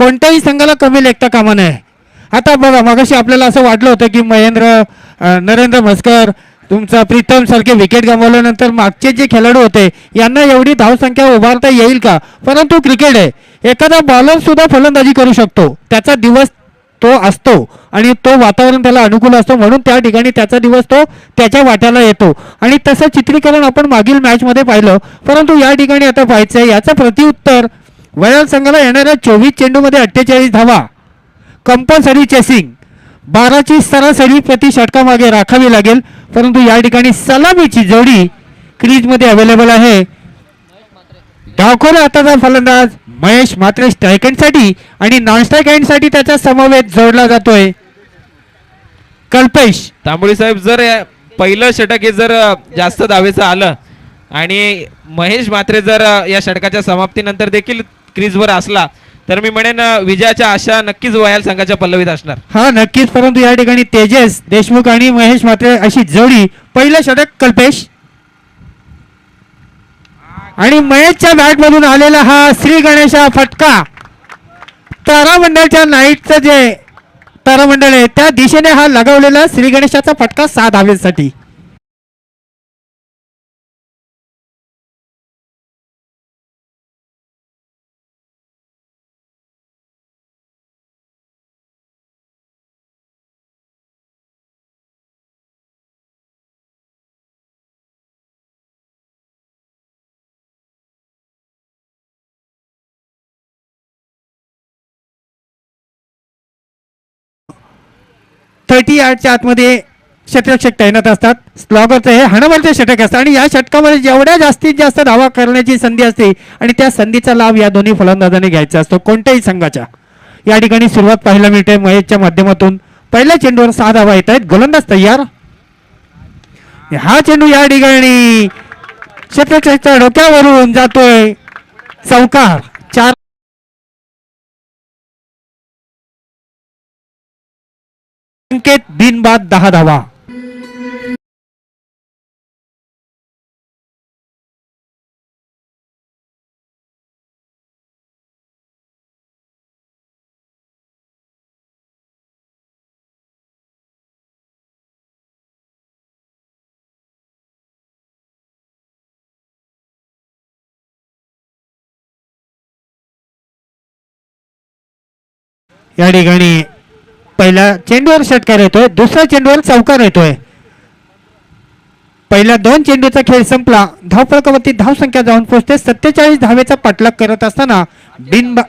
कोणत्याही संघाला कमी लेखता कामा नये. आता बघा मगाशी आपल्याला असं वाटलं होतं की महेंद्र नरेंद्र म्हस्कर तुमचा प्रीतम सारखे विकेट गमावल्यानंतर मागचे जे खेळाडू होते यांना एवढी धावसंख्या उभारता येईल का? परंतु क्रिकेट आहे. एखादा बॉलर सुद्धा फलंदाजी करू शकतो. त्याचा दिवस तो असतो आणि तो वातावरण त्याला अनुकूल असतो म्हणून त्या ठिकाणी त्याचा दिवस तो त्याच्या वाट्याला येतो. आणि तसं चित्रीकरण आपण मागील मॅचमध्ये पाहिलं. परंतु या ठिकाणी आता पाहायचं आहे याचं प्रत्युत्तर वयाल संघाला येणाऱ्या चोवीस चेंडूमध्ये अठ्ठेचाळीस धावा. कंपल्सरी चेसिंग बाराची सरासरी प्रति षटकामागे राखावी लागेल परंतु या ठिकाणी सलामीची जोडी क्रीजमध्ये अवेलेबल आहे. डावखोर आताचा फलंदाज महेश मात्रे स्ट्राईकसाठी आणि नॉन स्ट्राईकसाठी त्याचा समवेत जोडला जातोय. कल्पेश. तांबोळी साहेब जर पहिलं षटक हे जर जास्त धावेचं आलं आणि महेश मात्रे जर या षटकाच्या समाप्तीनंतर देखील क्रीजवर असला तर मी म्हणेन विजयाच्या आशा नक्कीच वयाल संघाच्या पल्लवीत असणार. हा नक्कीच. परंतु या ठिकाणी तेजस देशमुख आणि महेश मात्र अशी जोडी पहिलं षटक कल्पेश. आणि महेशच्या बॅट मधून आलेला हा श्री गणेशा फटका. तारामंडळच्या नाईटचं जे तारामंडळ आहे त्या दिशेने हा लगावलेला श्री गणेशाचा फटका सात धावेसाठी. थर्टी यार्डच्या आतमध्ये षटरक्षक तैनात असतात. स्लॉगरचं हे हणवरचे षटक असतं आणि या षटकामध्ये जेवढ्या जास्तीत जास्त धावा करण्याची संधी असते आणि त्या संधीचा लाभ या दोन्ही फलंदाजाने घ्यायचा असतो कोणत्याही संघाच्या. या ठिकाणी सुरुवात पाहायला मिळते महेशच्या माध्यमातून. पहिल्या चेंडूवर सहा धावा येत आहेत. गोलंदाज तयार. हा चेंडू या ठिकाणी षटरक्षकच्या डोक्यावरून जातोय. चौकार चार संकेत दिन बाद दहा धावा या ठिकाणी पहिला चेंडूवर षटकार येतोय दुसऱ्या चेंडूवर चौकार येतोय पहिल्या दोन चेंडूचा खेळ संपला. धावफलकावरती धावसंख्या जाऊन पोहोचते. सत्तेचाळीस धावेचा पाठलाग करत असताना बिनबा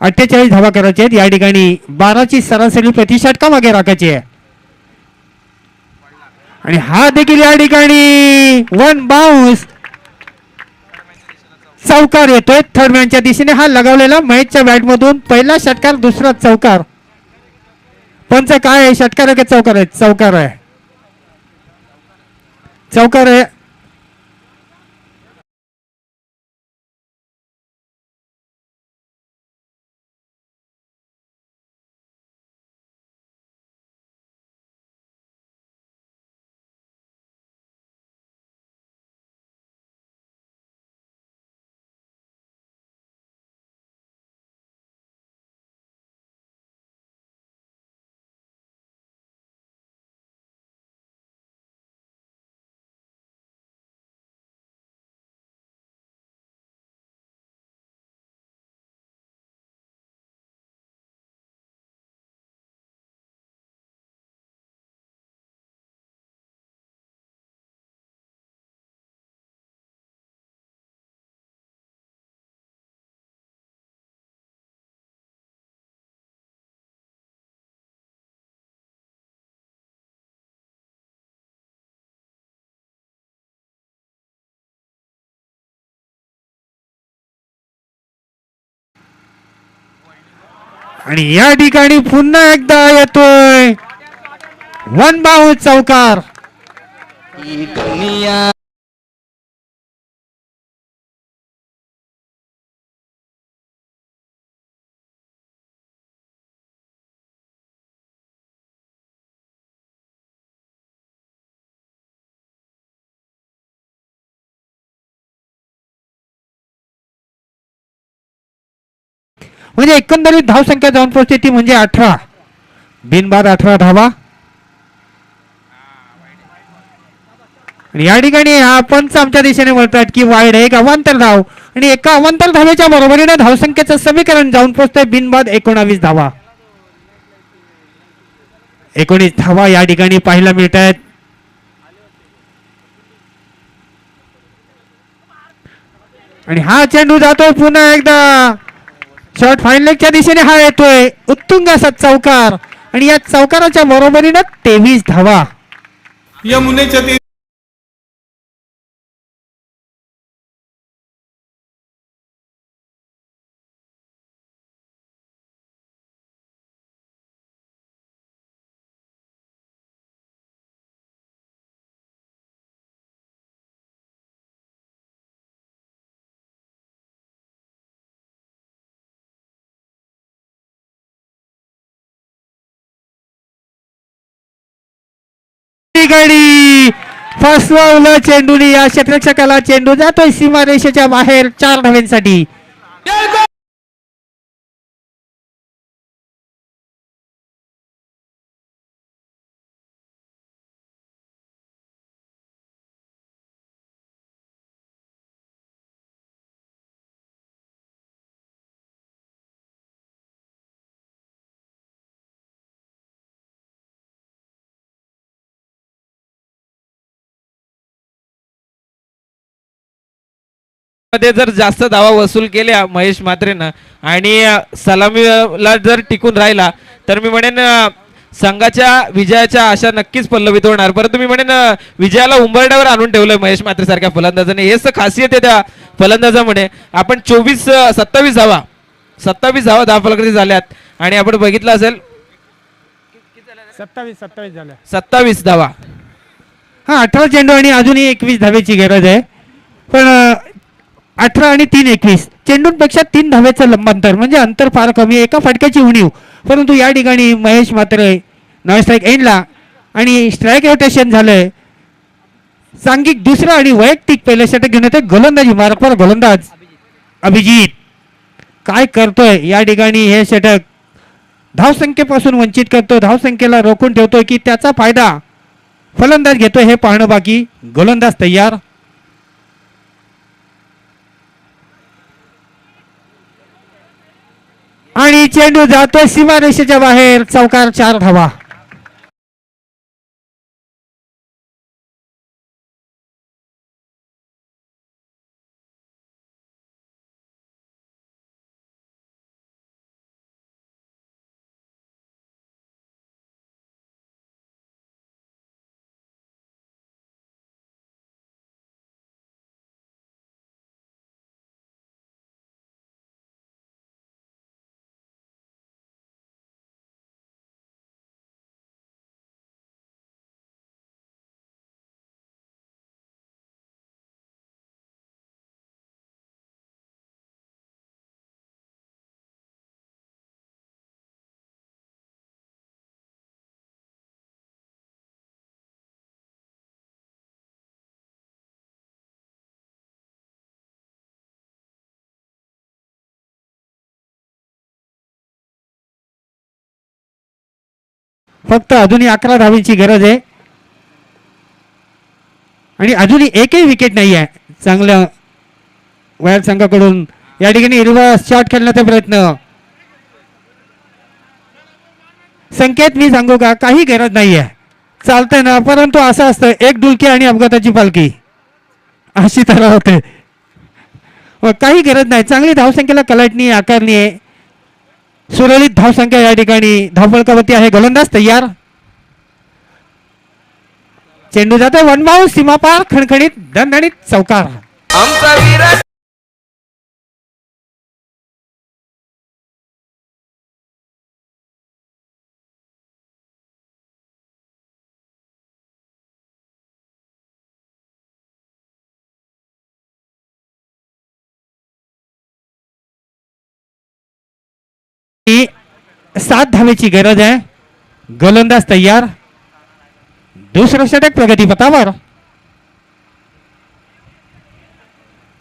अठ्ठेचाळीस धावा करायचे आहेत. या ठिकाणी बाराची सरासरी प्रति षटका मागे राखायची आहे? आणि हा देखील या ठिकाणी. वन बाउन्स चौकार येतोय. थर्ड मॅनच्या दिशेने हा लगावलेला महेशच्या बॅट मधून. पहिला षटकार दुसरा चौकार. पंच काय आहे? षटकार आहे का चौकार आहे? चौकार आहे. चौकार आहे. आणि या ठिकाणी पुन्हा एकदा येतोय. वन बाउन्स चौकार. म्हणजे एकंदरीत धावसंख्या जाऊन पोहोचते ती म्हणजे अठरा. बिनबाद अठरा धावा. या ठिकाणी हा पंच आमच्या दिशेने म्हणतात की वाईड एक अवांतर धाव. आणि एका अवांतर धावेच्या बरोबरीने धावसंख्येचं समीकरण जाऊन पोहोचतंय बिनबाद एकोणावीस धावा. एकोणीस धावा या ठिकाणी पाहायला मिळत आहेत आणि हा चेंडू जातो पुन्हा एकदा. शॉर्ट फाईनलेगच्या दिशेने हा येतोय. उत्तुंग असा चौकार. आणि या चौकाराच्या बरोबरीनं तेवीस धावा. यमुनेच्या गडी. फसवलं चेंडूनी या क्षेत्रक्षकाला चेंडू जातोय. सीमारेषेच्या बाहेर चार धाव्यांसाठी. मध्ये जर जास्त धावा वसूल केल्या महेश म्हात्रेनं आणि सलामीला जर टिकून राहिला तर मी म्हणेन संघाच्या विजयाच्या आशा नक्कीच पल्लवित होणार. परंतु मी म्हणेन विजयाला उंबरड्यावर आणून ठेवलंय महेश म्हात्रे सारख्या फलंदाजाने. हेच खासियत आहे त्या फलंदाजामुळे. आपण चोवीस सत्तावीस धावा सत्तावीस धावा धाव फलकरी झाल्यात. आणि आपण बघितलं असेल सत्तावीस सत्तावीस झाल्या. सत्तावीस धावा. हा अठरा चेंडू आणि अजूनही एकवीस धावेची गरज आहे. पण अठरा आणि तीन एकवीस. चेंडूंपेक्षा तीन धावेचं लंबांतर म्हणजे अंतर फार कमी आहे. एका फटक्याची उणीव. परंतु या ठिकाणी महेश मात्र नॉन स्ट्राईक एंडला आणि स्ट्राईक रोटेशन झालंय. सांघिक दुसरं आणि वैयक्तिक पहिलं षटक घेऊन येते गोलंदाजी. मार्कवर गोलंदाज अभिजित. काय करतोय? या ठिकाणी हे षटक धावसंख्येपासून वंचित करतो धावसंख्येला रोखून ठेवतोय की त्याचा फायदा फलंदाज घेतोय हे पाहणं बाकी. गोलंदाज तयार. आणि चेंडू जातोय सीमारेषेच्या बाहेर. चौकार चार धावा. फक्त अजूनही अकरा धावीची गरज आहे. आणि अजूनही एकही विकेट नाही आहे. चांगलं वयात संघाकडून. या ठिकाणी रिव्हर्स शॉट खेळण्याचा प्रयत्न. संकेत मी सांगू का? काही गरज नाही आहे. चालतंय ना परंतु असं असतं एक डुलकी आणि अपघाताची पालखी. अशी तरह होते. काही गरज नाही. चांगली धावसंख्येला कलाटणी आकारणी आहे. सुरळीत धावसंख्या या ठिकाणी धावफलकावरती आहे. गोलंदाज तयार. चेंडू जातोय. वनमाऊ सीमापार खणखणीत दणदणीत चौकार. आमचा सात धावेची गरज आहे. गोलंदाज तयार. दुसरं षटक प्रगतीपथावर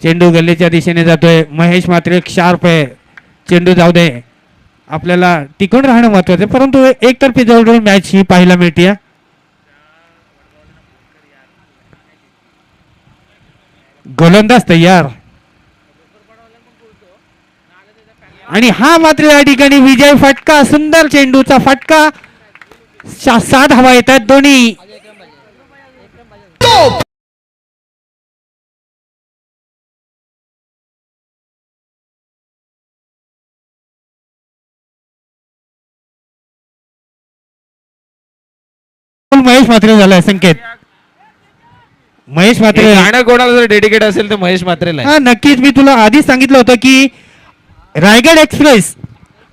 चेंडू गल्लीच्या दिशेने जातोय. महेश मात्र एक शार्प आहे. चेंडू जाऊ दे. आपल्याला टिकून राहणं महत्वाचं आहे. परंतु एकतर्फी जवळजवळ मॅच ही पाहायला मिळते गोलंदाज तयार. आणि हा मात्र या ठिकाणी विजय फटका सुंदर चेंडूचा फटका. सात हवा येतात दोन्ही. महेश मात्र झालाय संकेत. महेश मात्र. गाणं कोणाला जर डेडिकेट असेल तर महेश मात्रेला. हा नक्कीच. मी तुला आधीच सांगितलं होतं की रायगड एक्सप्रेस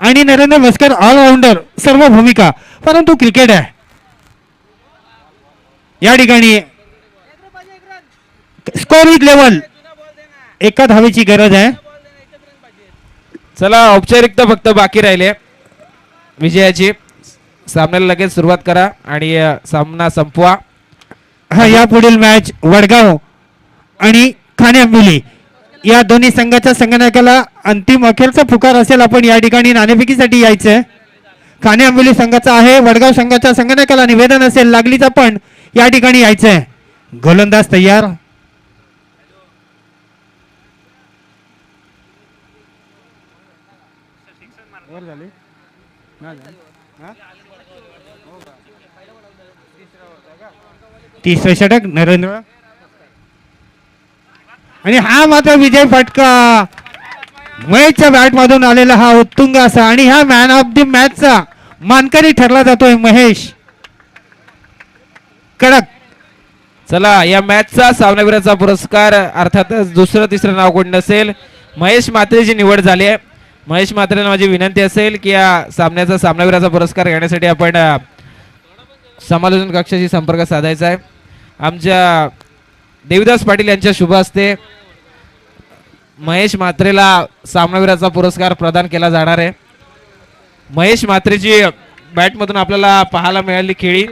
आणि नरेंद्र मस्कर ऑलराऊंडर सर्व भूमिका परंतु क्रिकेट आहे. या ठिकाणी स्कोर विथ लेवल एका धावेची गरज आहे. चला औपचारिकता फक्त बाकी राहिले. विजयाची. सामन्याला लगेच सुरुवात करा आणि सामना संपवा. हा यापुढील मॅच वडगाव आणि खाण्यामुली या दोन्ही संघाच्या संगणकाला अंतिम अखेरचा पुकार असेल आपण या ठिकाणी नाणेफेकीसाठी यायचंय. खाणे आंबोली संघाचा आहे वडगाव संघाच्या संगणकाला निवेदन असेल लागलीच आपण या ठिकाणी यायचंय. गोलंदाज तयार. तिसरं षटक नरेंद्र. आणि हा मात्र विजय फटका. महेशच्या बॅट मधून आलेला हा उत्तुंग असा आणि हा मॅन ऑफ द मॅचचा मानकरी ठरला जातोय महेश. कडक. चला या मॅचचा सामनावीराचा पुरस्कार अर्थातच दुसरं तिसरं नाव कोण नसेल महेश मात्रेची निवड झाली आहे. महेश मात्रेला माझी विनंती असेल की या सामन्याचा सामनावीराचा पुरस्कार घेण्यासाठी आपण समालोचन कक्षाशी संपर्क साधायचा आहे. आमच्या देवीदास पाटील यांच्या शुभ हस्ते महेश मात्रेला सामनावीराचा पुरस्कार प्रदान केला जाणार आहे. महेश मात्रेची बॅटमधून आपल्याला पाहायला मिळाली खेळी.